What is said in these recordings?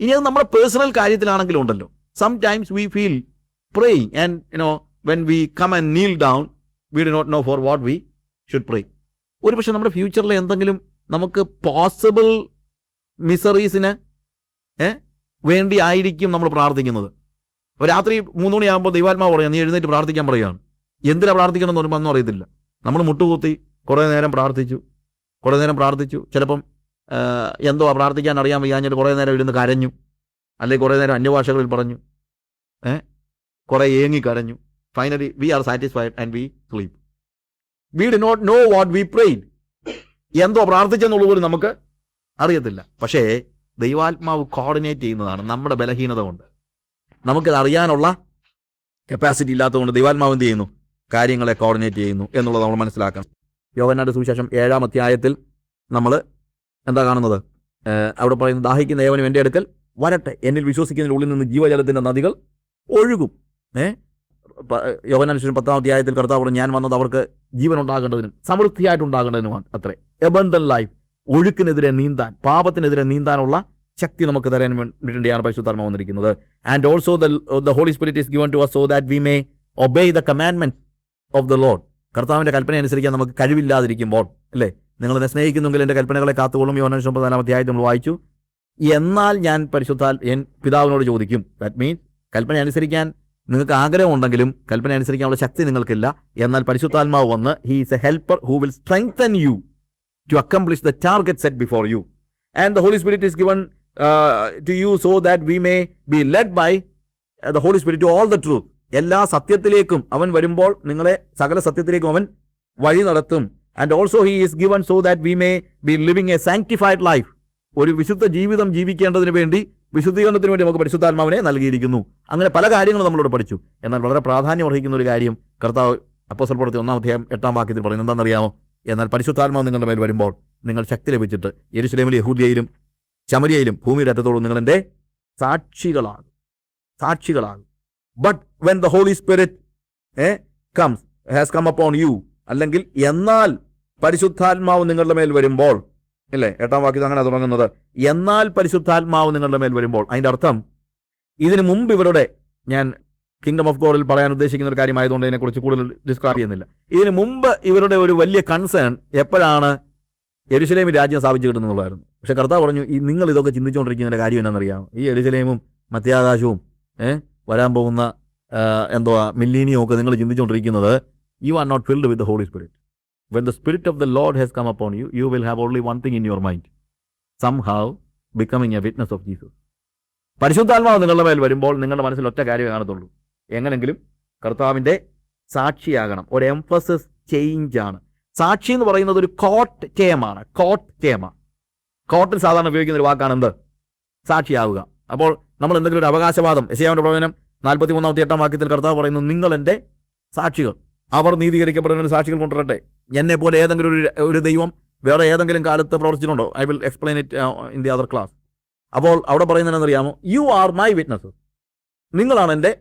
ഇനി അത് നമ്മുടെ പേഴ്സണൽ കാര്യത്തിലാണെങ്കിലും ഉണ്ടല്ലോ. Sometimes we feel pray and you know when we come and kneel down we do not know for what we should pray ഒരു പക്ഷേ നമ്മുടെ ഫ്യൂച്ചറിൽ എന്തെങ്കിലും നമുക്ക് പോസിബിൾ മിസറീസിന് വേണ്ടി ആയിരിക്കും നമ്മൾ പ്രാർത്ഥിക്കുന്നത്. രാത്രി മൂന്ന് മണിയാകുമ്പോൾ ദൈവാത്മാവ് പറയാം നീ എഴുന്നേറ്റ് പ്രാർത്ഥിക്കാൻ പറയുകയാണ്. എന്തിനാ പ്രാർത്ഥിക്കണമെന്ന് പറയുമ്പോൾ ഒന്നും അറിയത്തില്ല. നമ്മൾ മുട്ടുകൂത്തി കുറേ നേരം പ്രാർത്ഥിച്ചു കുറേ നേരം പ്രാർത്ഥിച്ചു. ചിലപ്പം എന്തോ പ്രാർത്ഥിക്കാൻ അറിയാൻ വയ്യാഞ്ഞിട്ട് കുറേ നേരം ഇരുന്ന് കരഞ്ഞു. അല്ലെങ്കിൽ കുറേ നേരം അന്യഭാഷകളിൽ പറഞ്ഞു. ഏ? കുറേ ഏങ്ങി കരഞ്ഞു. Finally we are satisfied and we sleep we do not know what we praying എന്തോ പ്രാർത്ഥിച്ചെന്നുള്ളത് പോലും നമുക്ക് അറിയത്തില്ല. പക്ഷേ ദൈവാത്മാവ് കോർഡിനേറ്റ് ചെയ്യുന്നതാണ് നമ്മുടെ ബലഹീനത കൊണ്ട്. നമുക്കത് അറിയാനുള്ള കപ്പാസിറ്റി ഇല്ലാത്തതുകൊണ്ട് ദൈവാത്മാവ് എന്ത് ചെയ്യുന്നു? കാര്യങ്ങളെ കോർഡിനേറ്റ് ചെയ്യുന്നു എന്നുള്ളത് നമ്മൾ മനസ്സിലാക്കണം. യോവനാട് സുവിശേഷം ഏഴാം അധ്യായത്തിൽ നമ്മൾ എന്താ കാണുന്നത്? അവിടെ പറയുന്നത് ദാഹിക്കുന്ന ഏവനും എന്റെ അടുക്കൽ വരട്ടെ. എന്നിൽ വിശ്വസിക്കുന്നതിന് ഉള്ളിൽ നിന്ന് ജീവജലത്തിന്റെ നദികൾ ഒഴുകും. ഏ യോവനാനുസരിച്ച് പത്താം അധ്യായത്തിൽ കർത്താവ് ഞാൻ വന്നത് അവർക്ക് ജീവൻ ഉണ്ടാകേണ്ടതിനും സമൃദ്ധിയായിട്ടുണ്ടാകേണ്ടതിനുമാണ്. അത്രേ. എബണ്ടൻ ലൈഫ് ഒഴുക്കിനെതിരെ നീന്താൻ പാപത്തിനെതിരെ നീന്താനുള്ള ശക്തി നമുക്ക് തരാൻ വേണ്ടിയാണ് പരിശുദ്ധാത്മ വന്നിരിക്കുന്നത്. And also the Holy Spirit is given to so that we may obey the commandment of the Lord കർത്താവിന്റെ കൽപ്പന അനുസരിക്കാൻ നമുക്ക് കഴിവില്ലാതിരിക്കുമ്പോൾ അല്ലേ? നിങ്ങൾ എന്നെ സ്നേഹിക്കുന്നെങ്കിൽ എന്റെ കൽപ്പനകളെ കാത്തുകൊള്ളും. യോഹന്നാൻ ഒമ്പതാം അധ്യായത്തിൽ നമ്മൾ വായിച്ചു. എന്നാൽ ഞാൻ പരിശുദ്ധാൽ എൻ പിതാവിനോട് ചോദിക്കും ദാറ്റ് മീൻസ് കൽപ്പന അനുസരിക്കാൻ നിങ്ങൾക്ക് ആഗ്രഹമുണ്ടെങ്കിലും കൽപ്പന അനുസരിക്കാനുള്ള ശക്തി നിങ്ങൾക്കില്ല. എന്നാൽ പരിശുദ്ധാത്മാവ് വന്ന് he is a helper who will strengthen you to accomplish the target set before you and the Holy Spirit is given to you so that we may be led by the Holy Spirit to all the truth എല്ലാ സത്യത്തിലേക്കും അവൻ വരുമ്പോൾ നിങ്ങളെ സകല സത്യത്തിലേക്കും അവൻ വഴി നടത്തും. And also he is given so that we may be living a sanctified life ഒരു വിശുദ്ധ ജീവിതം ജീവിക്കേണ്ടതിന് വേണ്ടി വിശുദ്ധീകരണത്തിന് വേണ്ടി നമുക്ക് പരിശുദ്ധാത്മാവിനെ നൽകിയിരിക്കുന്നു. അങ്ങനെ പല കാര്യങ്ങളും നമ്മളോട് പഠിച്ചു. എന്നാൽ വളരെ പ്രാധാന്യം അർഹിക്കുന്ന ഒരു കാര്യം കർത്താവ് അപ്പോസൽ സ്വൽപ്പെടുത്തി ഒന്നാം അധ്യായം എട്ടാം വാക്യത്തിൽ പറയുന്നത് എന്താണെന്നറിയാമോ? എന്നാൽ പരിശുദ്ധാത്മാവ് നിങ്ങളുടെ മേൽ വരുമ്പോൾ നിങ്ങൾ ശക്തി ലഭിച്ചിട്ട് യെരുശലേമിലും യഹൂദിയയിലും ചമരിയയിലും ഭൂമിയുടെ നിങ്ങൾ നിങ്ങളെന്റെ സാക്ഷികളാണ് സാക്ഷികളാണ് but when the Holy Spirit uh comes has come upon you അല്ലെങ്കിൽ എന്നാൽ പരിശുദ്ധാത്മാവ് നിങ്ങളുടെ മേൽ വരുമ്പോൾ ഇല്ലേ? എട്ടാം വാക്യം അങ്ങനെ തുടങ്ങുന്നത്. എന്നാൽ പരിശുദ്ധാത്മാവ് നിങ്ങളുടെ മേൽ വരുമ്പോൾ അതിന്റെ അർത്ഥം ഇതിനു മുമ്പ് ഇവരുടെ ഞാൻ കിങ്ഡം ഓഫ് ഗോഡിൽ പറയാൻ ഉദ്ദേശിക്കുന്ന ഒരു കാര്യമായതുകൊണ്ട് ഇതിനെക്കുറിച്ച് കൂടുതൽ ഡിസ്ക്രൈബ് ചെയ്യുന്നില്ല. ഇതിനു മുമ്പ് ഇവരുടെ ഒരു വലിയ കൺസേൺ എപ്പോഴാണ് എരുസലേമിൽ രാജ്യം സ്ഥാപിച്ചു കിട്ടുന്നുള്ളതായിരുന്നു. പക്ഷെ കർത്താവ് പറഞ്ഞു ഈ നിങ്ങൾ ഇതൊക്കെ ചിന്തിച്ചുകൊണ്ടിരിക്കുന്നതിന്റെ കാര്യം എന്നറിയാം ഈ എരുസലേമും മധ്യാകാശവും വരാൻ പോകുന്ന എന്തോ മില്ലീനിയും ഒക്കെ നിങ്ങൾ ചിന്തിച്ചുകൊണ്ടിരിക്കുന്നത് you are not filled with the Holy Spirit when the Spirit of the Lord has come upon you you will have only one thing in your mind some have becoming a witness of Jesus പരിശുദ്ധാത്മാവ് നിങ്ങളുടെ മേൽ വരുമ്പോൾ നിങ്ങളുടെ മനസ്സിൽ ഒറ്റ കാര്യമേ കാണത്തുള്ളൂ. എങ്ങനെങ്കിലും കർത്താവിന്റെ സാക്ഷിയാകണം. ഒരു എംഫസിസ് ചേഞ്ച് ആണ്. സാക്ഷി എന്ന് പറയുന്നത് ഒരു കോട്ട് ടേമാണ് കോട്ട് ടേമ കോട്ടിൽ സാധാരണ ഉപയോഗിക്കുന്ന ഒരു വാക്കാണ് എന്ത്? സാക്ഷിയാവുക. അപ്പോൾ നമ്മൾ എന്തെങ്കിലും ഒരു അവകാശവാദം യശയാവിന്റെ പ്രവചനം നാൽപ്പത്തി മൂന്നാമത്തെ എട്ടാം വാക്യത്തിൽ കർത്താവ് പറയുന്നു നിങ്ങൾ എന്റെ സാക്ഷികൾ. അവർ നീതീകരിക്കപ്പെടുന്ന സാക്ഷികൾ കൊണ്ടുവരട്ടെ. എന്നെ പോലെ ഏതെങ്കിലും ഒരു ഒരു ദൈവം വേറെ ഏതെങ്കിലും കാലത്ത് പ്രവർത്തിച്ചിട്ടുണ്ടോ? I will explain it in the other class അപ്പോൾ അവിടെ പറയുന്നത് എന്നറിയാമോ യു ആർ മൈ വിറ്റ്നസ് നിങ്ങളാണ് എന്റെ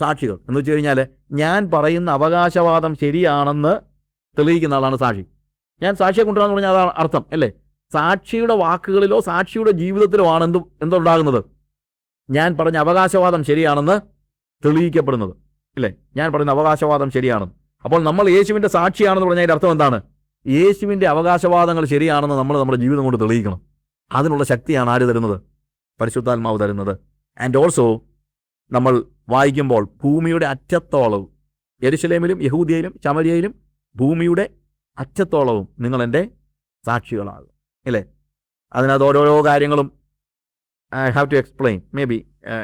സാക്ഷികൾ. എന്ന് വെച്ച് കഴിഞ്ഞാൽ ഞാൻ പറയുന്ന അവകാശവാദം ശരിയാണെന്ന് തെളിയിക്കുന്ന ആളാണ് സാക്ഷി. ഞാൻ സാക്ഷിയെ കൊണ്ടുവരാന്ന് പറഞ്ഞാൽ അതാണ് അർത്ഥം അല്ലേ? സാക്ഷിയുടെ വാക്കുകളിലോ സാക്ഷിയുടെ ജീവിതത്തിലോ ആണ് എന്ത് എന്തുണ്ടാകുന്നത്? ഞാൻ പറഞ്ഞ അവകാശവാദം ശരിയാണെന്ന് തെളിയിക്കപ്പെടുന്നത് അല്ലേ? ഞാൻ പറയുന്ന അവകാശവാദം ശരിയാണെന്ന്. അപ്പോൾ നമ്മൾ യേശുവിന്റെ സാക്ഷിയാണെന്ന് പറഞ്ഞാൽ അതിന്റെ അർത്ഥം എന്താണ്? യേശുവിന്റെ അവകാശവാദങ്ങൾ ശരിയാണെന്ന് നമ്മൾ നമ്മുടെ ജീവിതം കൊണ്ട് തെളിയിക്കണം. അതിനുള്ള ശക്തിയാണ് ആര് തരുന്നത്? പരിശുദ്ധാത്മാവ് തരുന്നത്. ആൻഡ് ഓൾസോ നമ്മൾ വായിക്കുമ്പോൾ ഭൂമിയുടെ അറ്റത്തോളവും യരിശലേമിലും യഹൂദിയയിലും ചമരിയയിലും ഭൂമിയുടെ അറ്റത്തോളവും നിങ്ങൾ എന്റെ സാക്ഷികളാകും. അല്ലേ അതിനകത്ത് ഓരോരോ കാര്യങ്ങളും I have to explain maybe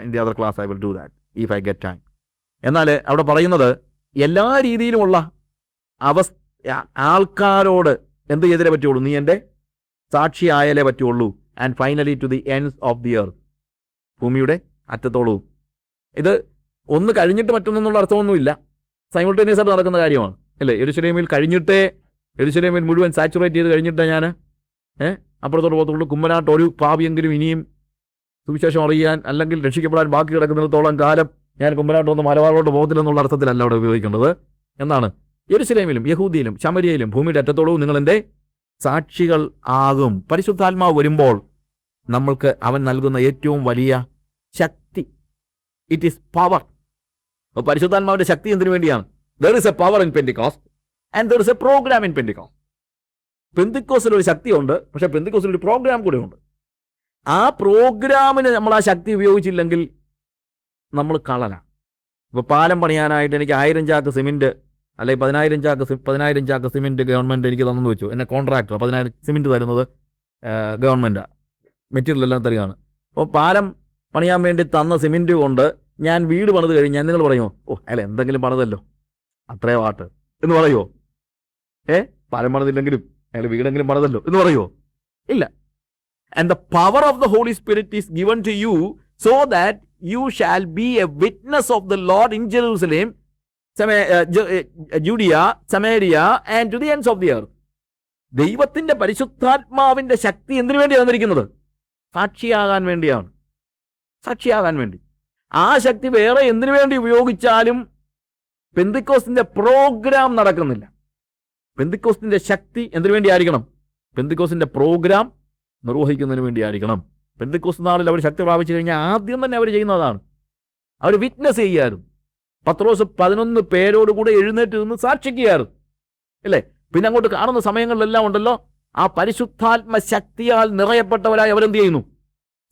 in the other class I will do that if I get time എന്നാൽ അവിടെ പറയുന്നത് എല്ലാ രീതിയിലുമുള്ള അവസ് ആൾക്കാരോട് എന്ത് ചെയ്തേ പറ്റുള്ളൂ? നീ എന്റെ സാക്ഷിയായാലേ പറ്റുള്ളൂ. And finally to the ends of the earth ഭൂമിയുടെ അറ്റത്തോളവും ഇത് ഒന്ന് കഴിഞ്ഞിട്ട് മറ്റൊന്നെന്നുള്ള അർത്ഥമൊന്നുമില്ല. സൈമിൾട്ടേനിയസ് ആയിട്ട് നടക്കുന്ന കാര്യമാണ്. അല്ലേ? എരുശലേമിൽ കഴിഞ്ഞിട്ടേ എരുശലേമിൽ മുഴുവൻ സാച്ചുറേറ്റ് ചെയ്ത് കഴിഞ്ഞിട്ടേ ഞാൻ ഏഹ് അപ്പുറത്തോട്ട് പോകത്തുള്ളൂ. കുമ്മനാട്ട് ഒരു പാപിയെങ്കിലും ഇനിയും സുവിശേഷം അറിയാൻ അല്ലെങ്കിൽ രക്ഷിക്കപ്പെടാൻ ബാക്കി കിടക്കുന്നിടത്തോളം കാലം ഞാൻ കുമ്മനാട്ട് മലബാറോട്ട് പോകത്തില്ല പോകത്തില്ലെന്നുള്ള അർത്ഥത്തിലല്ല അവിടെ ഉപയോഗിക്കേണ്ടത്. എന്നാണ്. യെരുസലേമിലും യഹൂദിയിലും ശമരിയയിലും ഭൂമിയുടെ അറ്റത്തോളവും നിങ്ങൾ എന്റെ സാക്ഷികൾ ആകും. പരിശുദ്ധാത്മാവ് വരുമ്പോൾ നമ്മൾക്ക് അവൻ നൽകുന്ന ഏറ്റവും വലിയ ശക്തി. ഇറ്റ് ഈസ് പവർ പരിശുദ്ധാത്മാവിന്റെ ശക്തി എന്തിനു വേണ്ടിയാണ്? There is a power in Pentecost and there is a programme in Pentecost പെന്തിക്കോസിൽ ഒരു ശക്തിയുണ്ട് പക്ഷെ പെന്തിക്കോസിൽ ഒരു പ്രോഗ്രാം കൂടെ ഉണ്ട് ആ പ്രോഗ്രാമിന് നമ്മൾ ആ ശക്തി ഉപയോഗിച്ചില്ലെങ്കിൽ നമ്മൾ കളനാണ് ഇപ്പോൾ പാലം പണിയാനായിട്ട് എനിക്ക് ആയിരം ചാക്ക് സിമെന്റ് അല്ലെങ്കിൽ പതിനായിരം ചാക്ക് പതിനായിരം ചാക്ക് സിമെന്റ് ഗവൺമെന്റ് എനിക്ക് തന്നെന്ന് വെച്ചു. എന്നെ കോൺട്രാക്ടർ പതിനായിരം സിമെന്റ് തരുന്നത് ഗവൺമെന്റാണ് മെറ്റീരിയൽ എല്ലാം തരികയാണ്. അപ്പോൾ പാലം പണിയാൻ വേണ്ടി തന്ന സിമെന്റ് കൊണ്ട് ഞാൻ വീട് പണിത് കഴിഞ്ഞാൽ നിങ്ങൾ പറയുമോ ഓ അയാൾ എന്തെങ്കിലും പണിതല്ലോ? അത്രേ വാട്ട്? എന്ന് പറയുമോ ഏ പാലം പണിതില്ലെങ്കിലും അയാൾ വീടെങ്കിലും പണിതല്ലോ? എന്ന് പറയുമോ ഇല്ല. And the power of the Holy Spirit is given to you so that you shall be a witness of the Lord in Jerusalem Judea Samaria and to the ends of the earth ദൈവത്തിന്റെ പരിശുദ്ധാത്മാവിന്റെ ശക്തി എന്തിനു വേണ്ടിയാണ് വന്നിരിക്കുന്നത്? സാക്ഷിയാകാൻ വേണ്ടിയാണ്. സാക്ഷിയാകാൻ വേണ്ടി. ആ ശക്തി വേറെ എന്തിനു വേണ്ടി ഉപയോഗിച്ചാലും പെന്തിക്കോസിന്റെ പ്രോഗ്രാം നടക്കുന്നില്ല. പെന്തിക്കോസിന്റെ ശക്തി എന്തിനു വേണ്ടി ആയിരിക്കണം? പെന്തിക്കോസിന്റെ പ്രോഗ്രാം നിർവഹിക്കുന്നതിന് വേണ്ടി ആയിരിക്കണം. പെന്തിക്കോസ് നാളിൽ അവർ ശക്തി പ്രാപിച്ചു കഴിഞ്ഞാൽ ആദ്യം തന്നെ അവർ ചെയ്യുന്നതാണ് അവർ വിറ്റ്നസ് ചെയ്യാറും. പത്രോസ് പതിനൊന്ന് പേരോട് കൂടെ എഴുന്നേറ്റ് നിന്ന് സാക്ഷിക്കുകയായിരുന്നു അല്ലേ? പിന്നെ അങ്ങോട്ട് കാണുന്ന സമയങ്ങളിലെല്ലാം ഉണ്ടല്ലോ ആ പരിശുദ്ധാത്മ ശക്തിയാൽ നിറയപ്പെട്ടവരായി അവരെന്ത് ചെയ്യുന്നു?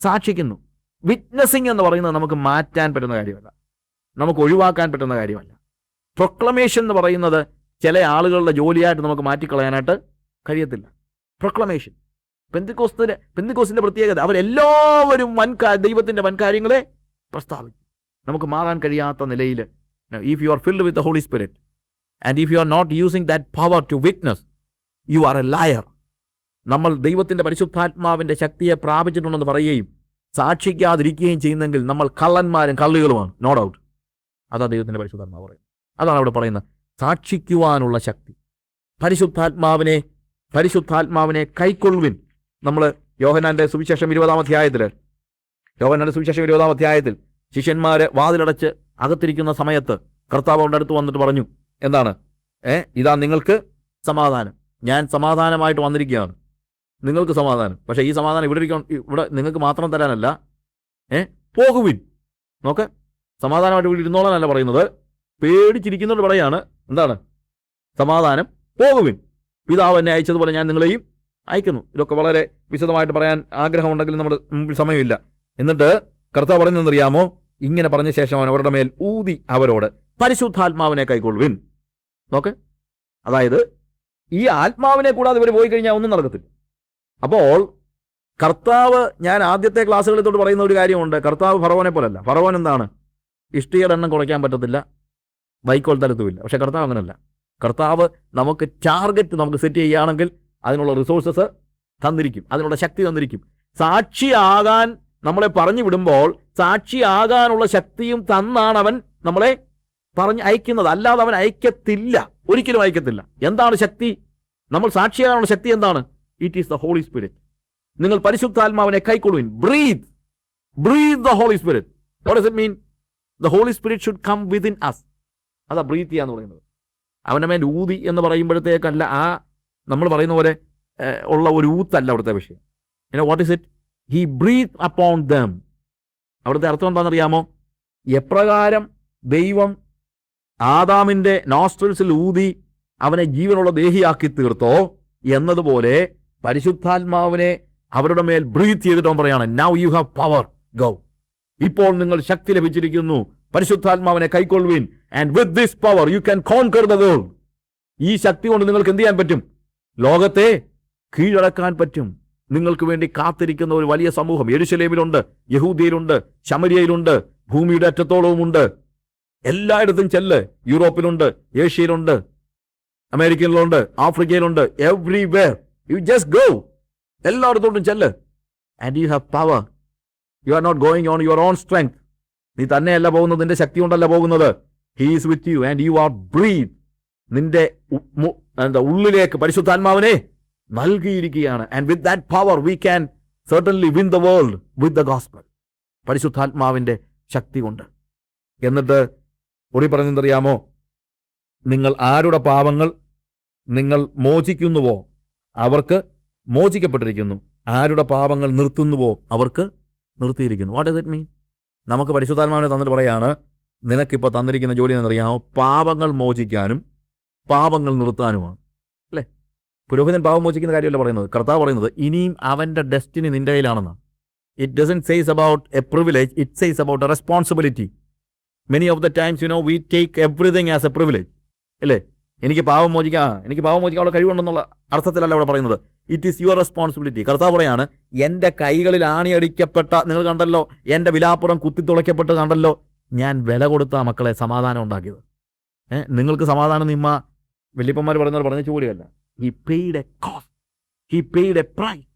സാക്ഷിക്കുന്നു. വിറ്റ്നസിങ് എന്ന് പറയുന്നത് നമുക്ക് മാറ്റാൻ പറ്റുന്ന കാര്യമല്ല. നമുക്ക് ഒഴിവാക്കാൻ പറ്റുന്ന കാര്യമല്ല. പ്രൊക്ലമേഷൻ എന്ന് പറയുന്നത് ചില ആളുകളുടെ ജോലിയായിട്ട് നമുക്ക് മാറ്റിക്കളയാനായിട്ട് കഴിയത്തില്ല. പ്രൊക്ലമേഷൻ പെന്തിക്കോസ്തിന്റെ പെന്തിക്കോസിന്റെ പ്രത്യേകത. അവരെല്ലാവരും വൻ ദൈവത്തിന്റെ വൻകാര്യങ്ങളെ പ്രസ്താവിച്ചു നമുക്ക് മാറാൻ കഴിയാത്ത നിലയിൽ if you are filled with the Holy Spirit and if you are not using that power to witness you are a liar നമ്മൾ ദൈവത്തിന്റെ പരിശുദ്ധാത്മാവിന്റെ ശക്തിയെ പ്രാപിച്ചിട്ടുണ്ടെന്ന് പറയുകയും സാക്ഷിക്കാതിരിക്കുകയും ചെയ്യുന്നെങ്കിൽ നമ്മൾ കള്ളന്മാരും കള്ളികളുമാണ്. നോ ഡൗട്ട് അതാ ദൈവത്തിന്റെ പരിശുദ്ധാത്മാവ് പറയുന്നത്. അതാണ് അവിടെ പറയുന്നത്. സാക്ഷിക്കുവാനുള്ള ശക്തി. പരിശുദ്ധാത്മാവിനെ പരിശുദ്ധാത്മാവിനെ കൈക്കൊള്ളുവിൻ. നമ്മൾ യോഹനാന്റെ സുവിശേഷം ഇരുപതാം അധ്യായത്തിൽ യോഹനാന്റെ സുവിശേഷം ഇരുപതാം അധ്യായത്തിൽ ശിഷ്യന്മാരെ വാതിലടച്ച് അകത്തിരിക്കുന്ന സമയത്ത് കർത്താവ് അവരുടെ അടുത്ത് വന്നിട്ട് പറഞ്ഞു എന്താണ്? ഏ ഇതാ നിങ്ങൾക്ക് സമാധാനം. ഞാൻ സമാധാനമായിട്ട് വന്നിരിക്കുകയാണ്. നിങ്ങൾക്ക് സമാധാനം. പക്ഷേ ഈ സമാധാനം ഇവിടെ ഇരിക്കാൻ ഇവിടെ നിങ്ങൾക്ക് മാത്രം തരാനല്ല. ഏ പോകുവിൻ. നോക്ക് സമാധാനമായിട്ട് ഇവിടെ ഇരുന്നോളാനല്ല പറയുന്നത്. പേടിച്ചിരിക്കുന്നവർ പറയാണ് എന്താണ്? സമാധാനം. പോകുവിൻ. പിതാവ് എന്നെ അയച്ചതുപോലെ ഞാൻ നിങ്ങളെയും അയക്കുന്നു. ഇതൊക്കെ വളരെ വിശദമായിട്ട് പറയാൻ ആഗ്രഹമുണ്ടെങ്കിൽ നമ്മുടെ മുമ്പിൽ സമയമില്ല. എന്നിട്ട് കർത്താവ് പറഞ്ഞെന്നറിയാമോ ഇങ്ങനെ പറഞ്ഞ ശേഷം അവൻ അവരുടെ മേൽ ഊതി അവരോട് പരിശുദ്ധാത്മാവിനെ കൈക്കൊള്ളുവിൻ. നോക്ക്. അതായത് ഈ ആത്മാവിനെ കൂടാതെ ഇവർ പോയി കഴിഞ്ഞാൽ ഒന്നും നടക്കത്തില്ല. അപ്പോൾ കർത്താവ് ഞാൻ ആദ്യത്തെ ക്ലാസ്സുകളിൽ തൊട്ട് പറയുന്ന ഒരു കാര്യമുണ്ട്. കർത്താവ് ഫറവനെ പോലല്ല. ഫറവൻ എന്താണ്? ഇഷ്ടിയുടെ എണ്ണം കുറയ്ക്കാൻ പറ്റത്തില്ല. വൈക്കോൽ തലത്തുമില്ല. പക്ഷെ കർത്താവ് അങ്ങനല്ല. കർത്താവ് നമുക്ക് ടാർഗറ്റ് നമുക്ക് സെറ്റ് ചെയ്യുകയാണെങ്കിൽ അതിനുള്ള റിസോഴ്സസ് തന്നിരിക്കും അതിനുള്ള ശക്തി തന്നിരിക്കും. സാക്ഷിയാകാൻ നമ്മളെ പറഞ്ഞു വിടുമ്പോൾ സാക്ഷിയാകാനുള്ള ശക്തിയും തന്നാണ് അവൻ നമ്മളെ പറഞ്ഞ് അയക്കുന്നത്. അല്ലാതെ അവൻ അയക്കത്തില്ല. ഒരിക്കലും അയക്കത്തില്ല. എന്താണ് ശക്തി? നമ്മൾ സാക്ഷിയാകാനുള്ള ശക്തി എന്താണ്? It is the Holy Spirit നിങ്ങൾ പരിശുദ്ധാത്മാവിനെ കൈക്കൊള്ളുവിൻ. Breathe breathe the Holy Spirit what mean the Holy Spirit should come within us അതാ ബ്രീത്ത് ചെയ്യാന്ന് പറയുന്നത്. അവന്റെ മേൽ ഊതി എന്ന് പറയുമ്പോഴത്തേക്കല്ല ആ നമ്മൾ പറയുന്ന പോലെ ഉള്ള ഒരു ഊത്തല്ല അവിടുത്തെ വിഷയം. പിന്നെ what is it he breathe upon them അവിടുത്തെ അർത്ഥം എന്താണെന്നറിയാമോ? എപ്രകാരം ദൈവം ആദാമിന്റെ നോസ്ട്രൽസിൽ ഊതി അവനെ ജീവനുള്ള ദേഹിയാക്കി തീർത്തോ എന്നതുപോലെ പരിശുദ്ധാത്മാവിനെ അവരുടെ മേൽ ബ്രീത്ത് ചെയ്തിട്ട് പറയാണ് now you have power go ഇപ്പോൾ നിങ്ങൾ ശക്തി ലഭിച്ചിരിക്കുന്നു. പരിശുദ്ധാത്മാവിനെ കൈക്കൊള്ളുവിൻ. And with this power you can conquer the world ഈ ശക്തി കൊണ്ട് നിങ്ങൾക്ക് എന്ത് ചെയ്യാൻ പറ്റും? ലോകത്തെ കീഴടക്കാൻ പറ്റും. നിങ്ങൾക്ക് വേണ്ടി കാത്തിരിക്കുന്ന ഒരു വലിയ സമൂഹം എരുശലേമിലുണ്ട് യഹൂദിയയിലുണ്ട് ശമരിയയിലുണ്ട് ഭൂമിയുടെ അറ്റത്തോളവുമുണ്ട്. എല്ലായിടത്തും ചെല്ല്. യൂറോപ്പിലുണ്ട് ഏഷ്യയിലുണ്ട് അമേരിക്കയിലുണ്ട് ആഫ്രിക്കയിലുണ്ട് എവ്രിവേർ യു ജസ്റ്റ് ഗോ എല്ലായിടത്തോട്ടും ചെല്ല്. And you have power you are not going on your own strength നീ തന്നെയല്ല പോകുന്നത് നിന്റെ ശക്തി കൊണ്ടല്ല പോകുന്നത് he's with you and you are breath നിന്റെ എന്താ ഉള്ളിലേക്ക് പരിശുദ്ധാത്മാവിനെ നൽകിയിരിക്കുകയാണ്. And with that power we can certainly win the world with the gospel പരിശുദ്ധാത്മാവിന്റെ ശക്തി കൊണ്ട്. എന്നിട്ട് ഒടി പറഞ്ഞെന്തറിയാമോ? നിങ്ങൾ ആരുടെ പാപങ്ങൾ നിങ്ങൾ മോചിക്കുന്നുവോ? അവർക്ക് മോചിക്കപ്പെട്ടിരിക്കുന്നു. ആരുടെ പാപങ്ങൾ നിർത്തുന്നുവോ? അവർക്ക് നിർത്തിയിരിക്കുന്നു. വാട്ട് ഇസ് ഇറ്റ് മീൻ നമുക്ക് പരിശുദ്ധാത്മാവിനെ തന്നിട്ട് പറയാണ് നിനക്കിപ്പോൾ തന്നിരിക്കുന്ന ജോലി എന്നറിയാമോ? പാപങ്ങൾ മോചിക്കാനും പാപങ്ങൾ നിർത്താനുമാണ്. അല്ലേ? പുരോഹിതൻ പാപം മോചിക്കുന്ന കാര്യമല്ല പറയുന്നത്. കർത്താവ് പറയുന്നത് ഇനിയും അവന്റെ ഡെസ്റ്റിനി നിന്റെ കയ്യിലാണെന്നാണ് it doesn't says about a privilege it says about a responsibility many of the times you know we take everything as a privilege അല്ലേ? എനിക്ക് പാവം മോചിക്കാം എനിക്ക് പാവം മോചിക്കാനുള്ള കഴിവുണ്ടെന്നുള്ള അർത്ഥത്തിലല്ല ഇവിടെ പറയുന്നത്. ഇറ്റ് ഈസ് യുവർ റെസ്പോൺസിബിലിറ്റി കർത്താവ് പറയാണ് എന്റെ കൈകളിൽ ആണിയടിക്കപ്പെട്ട നിങ്ങൾ കണ്ടല്ലോ എന്റെ വിലാപ്പുറം കുത്തിത്തുളയ്ക്കപ്പെട്ട് കണ്ടല്ലോ ഞാൻ വില കൊടുത്ത മക്കളെ സമാധാനം ഉണ്ടാക്കിയത്. നിങ്ങൾക്ക് സമാധാനം നിമ്മ വല്യപ്പന്മാർ പറയുന്നവർ പറഞ്ഞ ചൂടിയല്ല. He paid a cost he paid a price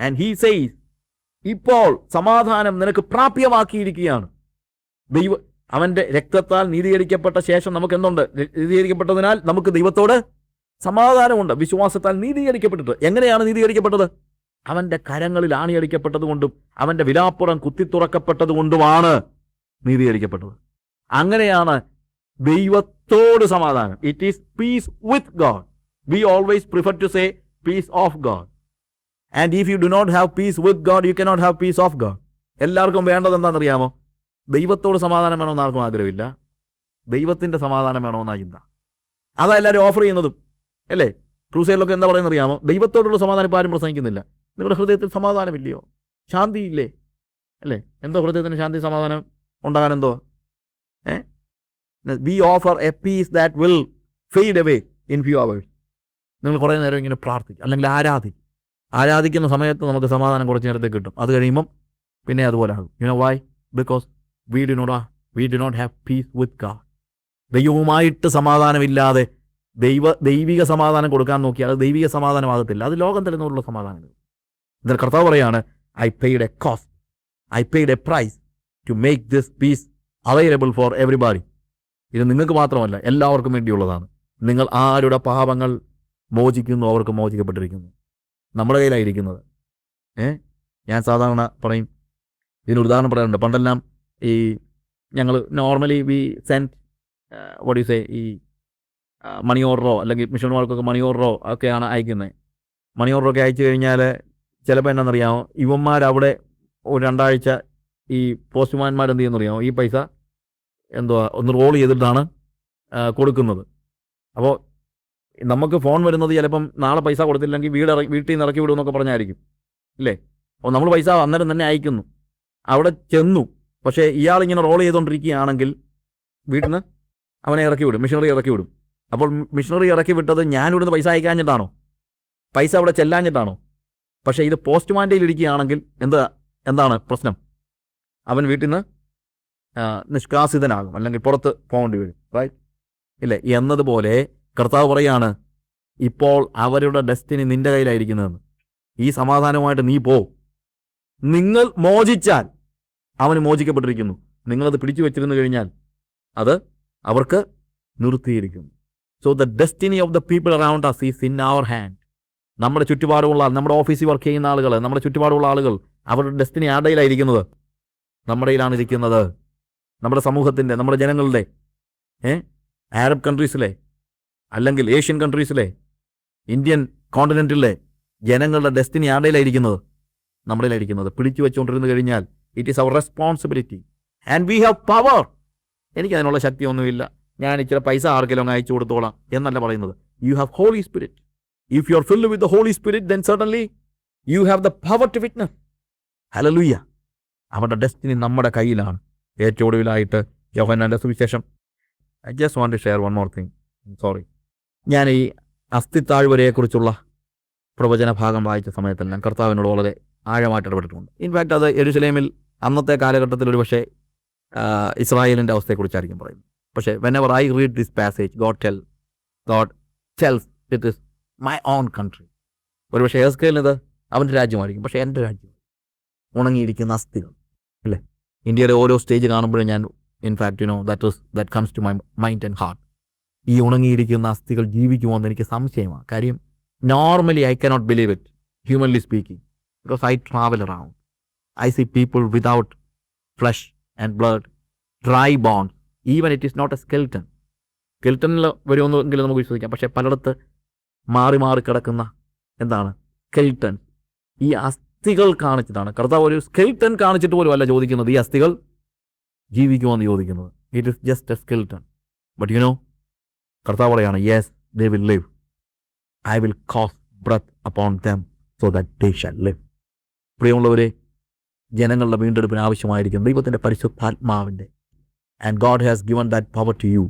and he says ഇപ്പോൾ സമാധാനം നിനക്ക് പ്രാപ്യമാക്കിയിരിക്കുകയാണ്. ദൈവ അവന്റെ രക്തത്താൽ നീതീകരിക്കപ്പെട്ട ശേഷം നമുക്ക് എന്തുണ്ട് നീതീകരിക്കപ്പെട്ടതിനാൽ നമുക്ക് ദൈവത്തോട് സമാധാനമുണ്ട്. വിശ്വാസത്താൽ നീതീകരിക്കപ്പെട്ടിട്ട്. എങ്ങനെയാണ് നീതീകരിക്കപ്പെട്ടത്? അവന്റെ കരങ്ങളിൽ ആണിയടിക്കപ്പെട്ടത് കൊണ്ടും അവന്റെ വിലാപ്പുറം കുത്തിത്തുറക്കപ്പെട്ടത് കൊണ്ടുമാണ് നീതീകരിക്കപ്പെട്ടത്. അങ്ങനെയാണ് ദൈവത്തോട് സമാധാനം. It is peace with God we always prefer to say peace of God and if you do not have peace with God you cannot have peace of God എല്ലാവർക്കും വേണ്ടത് എന്താണെന്നറിയാമോ? ദൈവത്തോട് സമാധാനം വേണമെന്ന് ആർക്കും ആഗ്രഹമില്ല. ദൈവത്തിന്റെ സമാധാനം വേണമെന്ന ചിന്ത. അതാ എല്ലാവരും ഓഫർ ചെയ്യുന്നതും. അല്ലേ? ക്രൂസൈഡിലൊക്കെ എന്താ പറയുന്നത് അറിയാമോ ദൈവത്തോടുള്ള സമാധാനം ഇപ്പോൾ ആരും പ്രസംഗിക്കുന്നില്ല. നിങ്ങളുടെ ഹൃദയത്തിൽ സമാധാനമില്ലയോ? ശാന്തിയില്ലേ? അല്ലേ? എന്തോ ഹൃദയത്തിന് ശാന്തി സമാധാനം ഉണ്ടാകാൻ എന്തോ? ഏ? We offer a peace that will fade away in few hours നിങ്ങൾ കുറേ നേരം ഇങ്ങനെ പ്രാർത്ഥിക്കും അല്ലെങ്കിൽ ആരാധിക്കും. ആരാധിക്കുന്ന സമയത്ത് നമുക്ക് സമാധാനം കുറച്ച് നേരത്തേക്ക് കിട്ടും. അത് കഴിയുമ്പം പിന്നെ അതുപോലെ ആകും. You know why because we do not we do not have peace with God ദൈവവുമായിട്ട് സമാധാനമില്ലാതെ ദൈവ ദൈവിക സമാധാനം കൊടുക്കാൻ നോക്കിയാൽ അത് ദൈവിക സമാധാനമാകത്തില്ല. അത് ലോകം തരുന്നതിനുള്ള സമാധാനം. എന്നാൽ കർത്താവ് പറയാണ് I paid a cost I paid a price to make this peace available for everybody ഇത് നിങ്ങൾക്ക് മാത്രമല്ല എല്ലാവർക്കും വേണ്ടിയുള്ളതാണ്. നിങ്ങൾ ആരുടെ പാപങ്ങൾ മോചിക്കുന്നു അവർക്ക് മോചിക്കപ്പെട്ടിരിക്കുന്നു. നമ്മുടെ കയ്യിലായിരിക്കുന്നത്. ഏ? ഞാൻ സാധാരണ പറയും ഇതിന് ഉദാഹരണം പറയാറുണ്ട് പണ്ടെല്ലാം ഈ ഞങ്ങൾ normally we sent what say ഈ മണി ഓർഡറോ അല്ലെങ്കിൽ മിഷണർമാർക്കൊക്കെ മണി ഓർഡറോ ഒക്കെയാണ് അയക്കുന്നത് മണി ഓർഡറൊക്കെ അയച്ചു കഴിഞ്ഞാൽ ചിലപ്പോൾ എന്നാണെന്നറിയാമോ ഇവന്മാരവിടെ ഒരു രണ്ടാഴ്ച ഈ പോസ്റ്റ്മാൻമാർ എന്ത് ചെയ്യുന്നറിയാമോ ഈ പൈസ എന്തുവാ ഒന്ന് റോൾ ചെയ്തിട്ടാണ് കൊടുക്കുന്നത്. അപ്പോൾ നമുക്ക് ഫോൺ വരുന്നത് ചിലപ്പം നാളെ പൈസ കൊടുത്തില്ലെങ്കിൽ വീട് വീട്ടിൽ നിന്ന് ഇറക്കി വിടുമെന്നൊക്കെ പറഞ്ഞായിരിക്കും. ഇല്ലേ? അപ്പോൾ നമ്മൾ പൈസ അന്നേരം തന്നെ അയക്കുന്നു. അവിടെ ചെന്നു. പക്ഷേ ഇയാളിങ്ങനെ റോൾ ചെയ്തുകൊണ്ടിരിക്കുകയാണെങ്കിൽ വീട്ടിൽ നിന്ന് അവനെ ഇറക്കി വിടും മിഷനറി ഇറക്കി വിടും. അപ്പോൾ മിഷനറി ഇറക്കി വിട്ടത് ഞാൻ ഇവിടുന്ന് പൈസ അയക്കാഞ്ഞിട്ടാണോ? പൈസ അവിടെ ചെല്ലാഞ്ഞിട്ടാണോ? പക്ഷേ ഇത് പോസ്റ്റ്മാന്റെയിൽ ഇരിക്കുകയാണെങ്കിൽ എന്താ എന്താണ് പ്രശ്നം? അവൻ വീട്ടിൽ നിന്ന് നിഷ്കാസിതനാകും. അല്ലെങ്കിൽ പുറത്ത് പോകേണ്ടി വരും. റൈറ്റ് ഇല്ലേ? എന്നതുപോലെ കർത്താവ് പറയാണ് ഇപ്പോൾ അവരുടെ ഡെസ്റ്റിനി നിന്റെ കയ്യിലായിരിക്കുന്നതെന്ന്. ഈ സമാധാനമായിട്ട് നീ പോ. നിങ്ങൾ മോചിച്ചാൽ അവന് മോചിക്കപ്പെട്ടിരിക്കുന്നു. നിങ്ങളത് പിടിച്ചു വെച്ചിരുന്നു കഴിഞ്ഞാൽ അത് അവർക്ക് നിർത്തിയിരിക്കുന്നു so the destiny of the people around us is in our hand നമ്മുടെ ചുറ്റുപാടുമുള്ള നമ്മുടെ ഓഫീസിൽ വർക്ക് ചെയ്യുന്ന ആളുകൾ നമ്മുടെ ചുറ്റുപാടുമുള്ള ആളുകൾ അവരുടെ ഡെസ്റ്റിനി ആരുടെയിലായിരിക്കുന്നത് നമ്മുടെയിലാണ് ഇരിക്കുന്നത് നമ്മുടെ സമൂഹത്തിന്റെ നമ്മുടെ ജനങ്ങളുടെ അറബ് കൺട്രീസിലെ അല്ലെങ്കിൽ ഏഷ്യൻ കൺട്രീസിലെ ഇന്ത്യൻ കോണ്ടിനെന്റിലെ ജനങ്ങളുടെ ഡെസ്റ്റിനി ആരുടെയിലായിരിക്കുന്നത്? നമ്മളിലായിരിക്കുന്നത് പിടിച്ചു വെച്ചുകൊണ്ടിരുന്നു കഴിഞ്ഞാൽ it is our responsibility and we have power എനിക്ക് അതിനുള്ള ശക്തിയൊന്നുമില്ല. ഞാൻ ഇച്ചിരി പൈസ ആർക്കെങ്കിലും അയച്ചു കൊടുത്തോളാം എന്നല്ല പറയുന്നത്. You have Holy Spirit if you are filled with the Holy Spirit then certainly you have the power to witness hallelujah അവരുടെ ഡെസ്റ്റിനി നമ്മുടെ കയ്യിലാണ്. ഏറ്റവും ഒടുവിലായിട്ട് യോഹന്നാന്റെ സുവിശേഷം. I just want to share one more thing sorry ഞാൻ ഈ അസ്ഥിത്താഴ്വരയെക്കുറിച്ചുള്ള പ്രവചന ഭാഗം വായിച്ച സമയത്തെല്ലാം കർത്താവിനോട് വളരെ ആഴമായിട്ട് ഇടപെട്ടിട്ടുണ്ട്. ഇൻഫാക്റ്റ് അത് എരുസലേമിൽ അന്നത്തെ കാലഘട്ടത്തിൽ ഒരു പക്ഷേ ഇസ്രായേലിന്റെ അവസ്ഥയെക്കുറിച്ചായിരിക്കും പറയുന്നത്. പക്ഷേ whenever I read this passage God tell God tells it is my own country ഒരു പക്ഷേ ഏസ്കേലിനത് അവന്റെ രാജ്യമായിരിക്കും. പക്ഷേ എന്റെ രാജ്യം ഉണങ്ങിയിരിക്കുന്ന അസ്ഥികൾ അല്ലേ? ഇന്ത്യയുടെ ഓരോ സ്റ്റേജ് കാണുമ്പോഴും ഞാൻ in fact you know that was that comes to my mind and heart ഈ ഉണങ്ങിയിരിക്കുന്ന അസ്ഥികൾ ജീവിക്കുമോ എന്ന് എനിക്ക് സംശയമാണ്. കാര്യം normally I cannot believe it humanly speaking because I travel around I see people without flesh and blood dry bones even it is not a skeleton സ്കെൽറ്റനിൽ വരുമെന്നെങ്കിലും നമുക്ക് വിശ്വസിക്കാം. പക്ഷേ പലയിടത്ത് മാറി മാറി കിടക്കുന്ന എന്താണ്? സ്കെൽറ്റൺ ഈ അസ് അസ്ഥികൾ കാണിച്ചിട്ടാണ്. കർത്താവ് ഒരു സ്കെൽട്ടൺ കാണിച്ചിട്ട് പോലും അല്ല ചോദിക്കുന്നത് ഈ അസ്ഥികൾ ജീവിക്കുമെന്ന് ചോദിക്കുന്നത്. It is just a skeleton but you know കർത്താവ് പറയാണ് yes they will live I will cause breath upon them so that they shall live പ്രിയമുള്ളവരെ ജനങ്ങളുടെ വീണ്ടെടുപ്പിന് ആവശ്യമായിരിക്കും ദൈവത്തിന്റെ പരിശുദ്ധാത്മാവിന്റെ and God has given that power to you